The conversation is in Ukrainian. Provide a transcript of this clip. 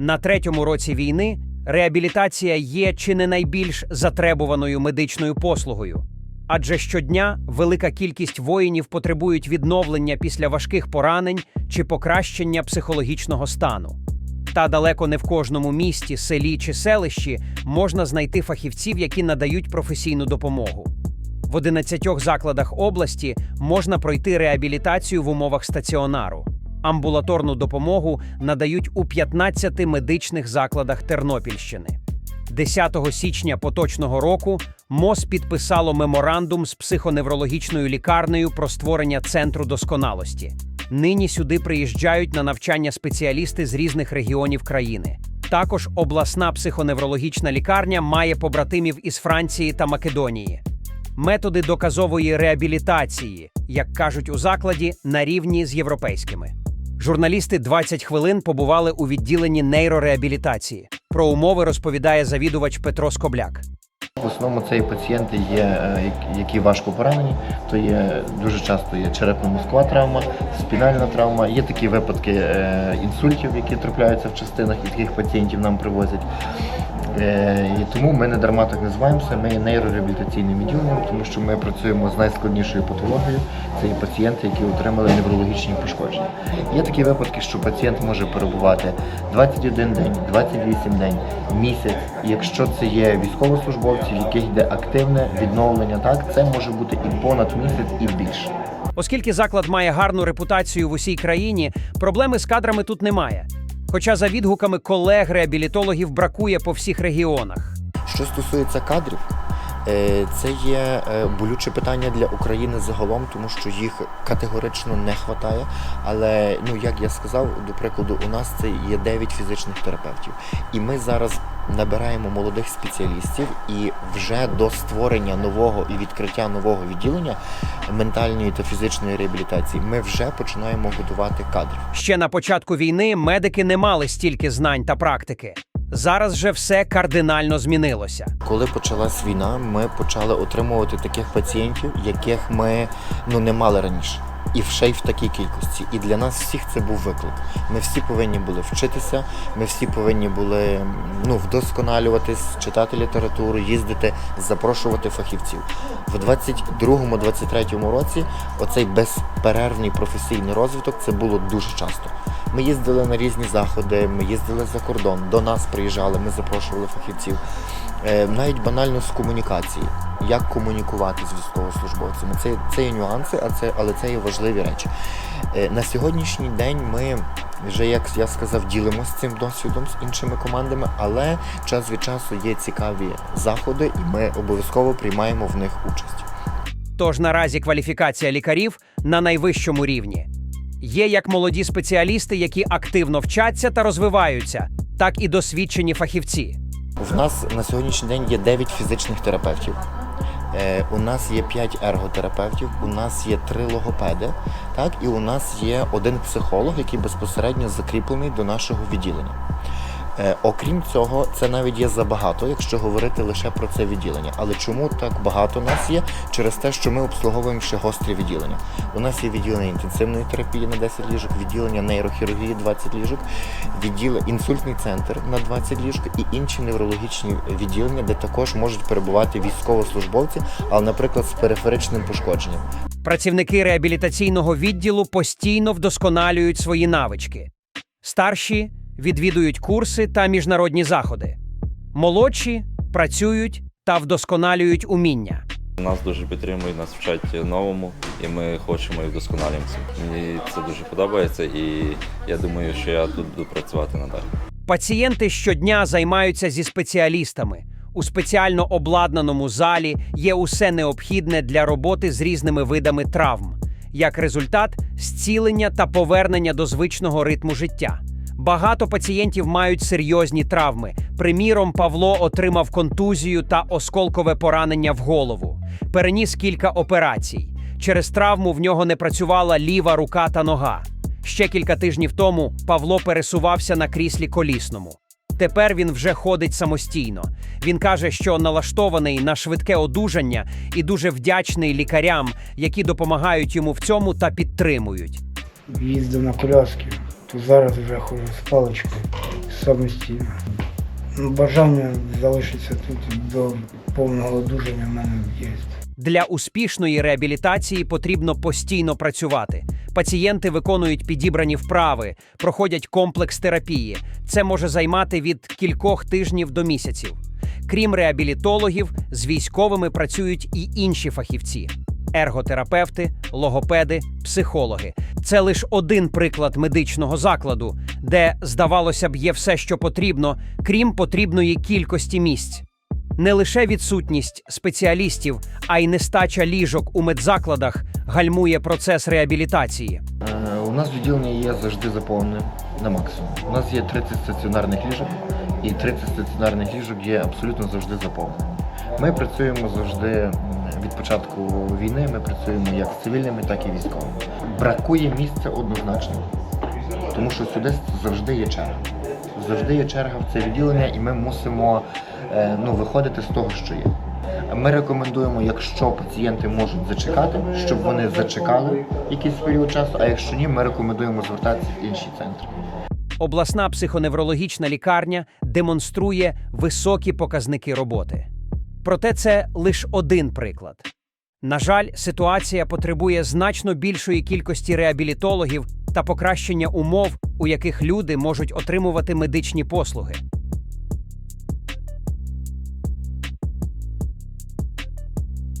На третьому році війни реабілітація є чи не найбільш затребуваною медичною послугою. Адже щодня велика кількість воїнів потребують відновлення після важких поранень чи покращення психологічного стану. Та далеко не в кожному місті, селі чи селищі можна знайти фахівців, які надають професійну допомогу. В 11 закладах області можна пройти реабілітацію в умовах стаціонару. Амбулаторну допомогу надають у 15 медичних закладах Тернопільщини. 10 січня поточного року МОЗ підписало меморандум з психоневрологічною лікарнею про створення центру досконалості. Нині сюди приїжджають на навчання спеціалісти з різних регіонів країни. Також обласна психоневрологічна лікарня має побратимів із Франції та Македонії. Методи доказової реабілітації, як кажуть у закладі, на рівні з європейськими. Журналісти 20 хвилин побували у відділенні нейрореабілітації. Про умови розповідає завідувач Петро Скобляк. В основному це і пацієнти є, е, які важко поранені, то є дуже часто є черепно-мозкова травма, спінальна травма. Є такі випадки е, інсультів, які трапляються в частинах, і таких пацієнтів нам привозять. Е, І тому ми не дарма так називаємося. Ми є нейрореабілітаційним відділенням, тому що ми працюємо з найскладнішою патологією. Це є пацієнти, які отримали неврологічні пошкодження. Є такі випадки, що пацієнт може перебувати 21 день, 28 день, місяць. Якщо це є військовослужбовці, в яких йде активне відновлення, так це може бути і понад місяць, і більше. Оскільки заклад має гарну репутацію в усій країні, проблеми з кадрами тут немає. Хоча за відгуками колег реабілітологів бракує по всіх регіонах. Що стосується кадрів, е, це є е, болюче питання для України загалом, тому що їх категорично не вистачає. Але ну як я сказав, до прикладу, у нас це є 9 фізичних терапевтів, і ми зараз набираємо молодих спеціалістів, і вже до створення нового і відкриття нового відділення ментальної та фізичної реабілітації ми вже починаємо готувати кадрів. Ще на початку війни медики не мали стільки знань та практики. Зараз же все кардинально змінилося. Коли почалась війна, ми почали отримувати таких пацієнтів, яких ми ну не мали раніше. І ще й в такій кількості. І для нас всіх це був виклик. Ми всі повинні були вчитися, ми всі повинні були ну, вдосконалюватись, читати літературу, їздити, запрошувати фахівців. В 22-23 році оцей безперервний професійний розвиток це було дуже часто. Ми їздили на різні заходи, ми їздили за кордон, до нас приїжджали, ми запрошували фахівців. Е, Навіть банально з комунікації, як комунікувати з військовослужбовцями. Це, це є нюанси, а це, але це є важливі речі. Е, На сьогоднішній день ми вже, як я сказав, ділимося цим досвідом з іншими командами, але час від часу є цікаві заходи, і ми обов'язково приймаємо в них участь. Тож наразі кваліфікація лікарів на найвищому рівні. Є як молоді спеціалісти, які активно вчаться та розвиваються, так і досвідчені фахівці. В нас на сьогоднішній день є 9 фізичних терапевтів. Е, у нас є 5 ерготерапевтів, у нас є 3 логопеди, так, і у нас є один психолог, який безпосередньо закріплений до нашого відділення. Е, окрім цього, це навіть є забагато, якщо говорити лише про це відділення. Але чому так багато нас є? Через те, що ми обслуговуємо ще гострі відділення. У нас є відділення інтенсивної терапії на 10 ліжок, відділення нейрохірургії 20 ліжок, відділ інсультний центр на 20 ліжок і інші неврологічні відділення, де також можуть перебувати військовослужбовці, але, наприклад, з периферичним пошкодженням. Працівники реабілітаційного відділу постійно вдосконалюють свої навички. Старші відвідують курси та міжнародні заходи. Молодші працюють та вдосконалюють уміння. Нас дуже підтримують, нас вчать новому, і ми хочемо і вдосконалюємося. Мені це дуже подобається, і я думаю, що я тут буду працювати надалі. Пацієнти щодня займаються зі спеціалістами. У спеціально обладнаному залі є усе необхідне для роботи з різними видами травм. Як результат, зцілення та повернення до звичного ритму життя. Багато пацієнтів мають серйозні травми. Приміром, Павло отримав контузію та осколкове поранення в голову. Переніс кілька операцій. Через травму в нього не працювала ліва рука та нога. Ще кілька тижнів тому Павло пересувався на кріслі колісному. Тепер він вже ходить самостійно. Він каже, що налаштований на швидке одужання і дуже вдячний лікарям, які допомагають йому в цьому та підтримують. їздив на коляски. То зараз вже ходжу з паличкою самостійно. Ну, Бажання залишитися тут до повного одужання в мене є. Для успішної реабілітації потрібно постійно працювати. Пацієнти виконують підібрані вправи, проходять комплекс терапії. Це може займати від кількох тижнів до місяців. Крім реабілітологів, з військовими працюють і інші фахівці: ерготерапевти, логопеди, психологи. Це лише один приклад медичного закладу, де, здавалося б, є все, що потрібно, крім потрібної кількості місць. Не лише відсутність спеціалістів, а й нестача ліжок у медзакладах гальмує процес реабілітації. Е, У нас відділення є завжди заповнене на максимум. У нас є 30 стаціонарних ліжок, і 30 стаціонарних ліжок є абсолютно завжди заповненими. Ми працюємо завжди від початку війни. Ми працюємо як цивільними, так і військовими. Бракує місця однозначно, тому що сюди завжди є черга. Завжди є черга в це відділення, і ми мусимо е, ну, виходити з того, що є. Ми рекомендуємо, якщо пацієнти можуть зачекати, щоб вони зачекали якийсь період часу, а якщо ні, ми рекомендуємо звертатися в інші центри. Обласна психоневрологічна лікарня демонструє високі показники роботи. Проте це лише один приклад. На жаль, ситуація потребує значно більшої кількості реабілітологів та покращення умов, у яких люди можуть отримувати медичні послуги.